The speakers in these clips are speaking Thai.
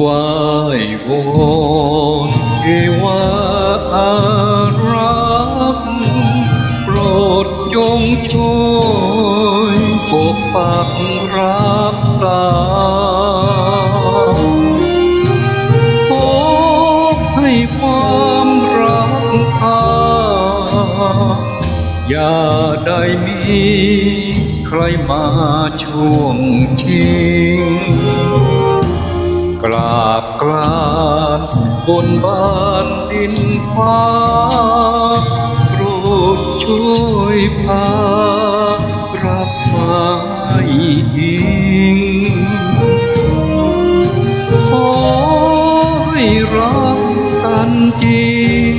วายวอนเอวาอารักโปรดจงช่วยปกปักรักษาขอให้ความรักข้าอย่าได้มีใครมาช่วงชิง กราบกรานบนบ้านดินฟ้าโปรดช่วยพารับฟ้าอิงขอให้รักกันจริง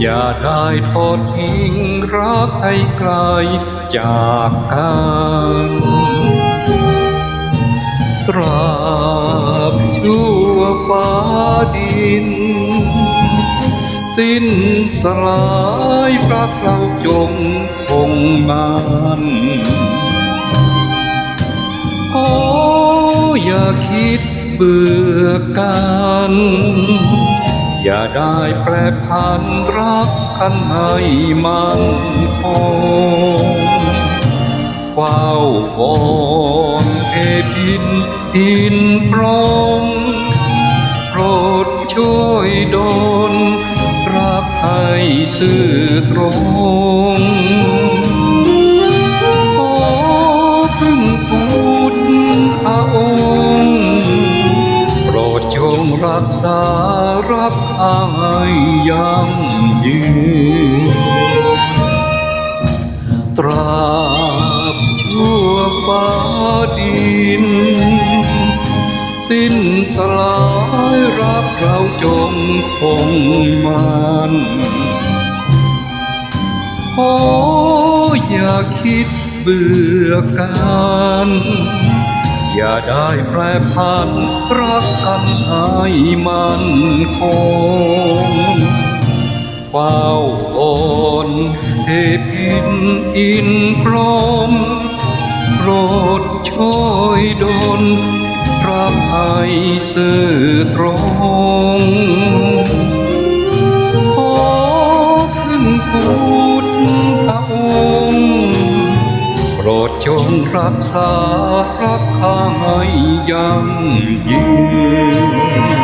อย่าได้ทอดทิ้งรักให้ไกลจากกันตรา บชั่วฟ้าดิน สิ้นสลายพรักเราจงคงมันขออย่าคิดเบื่อกันอย่าได้แปรพันรักกันให้มันคงเฝ้าวอนเอพินอินพรหม ช่วยดลรักให้ซื่อตรงขอพึ่งพุทธองค์โปรดจงรักษารักให้ยั่งยืนตราบชั่วฟ้าดิน สิ้นสลายรักเราจงคงมันขออย่าคิดเบื่อกันอย่าได้แปรพันรักกันให้มันคงเฝ้าวอนเทพินอินพรหมโปรดช่วยดล รักให้ซื่อตรง ขอขึ้นพูดพระองค์โปรดจงรักษารักข้าให้ยั่งยืน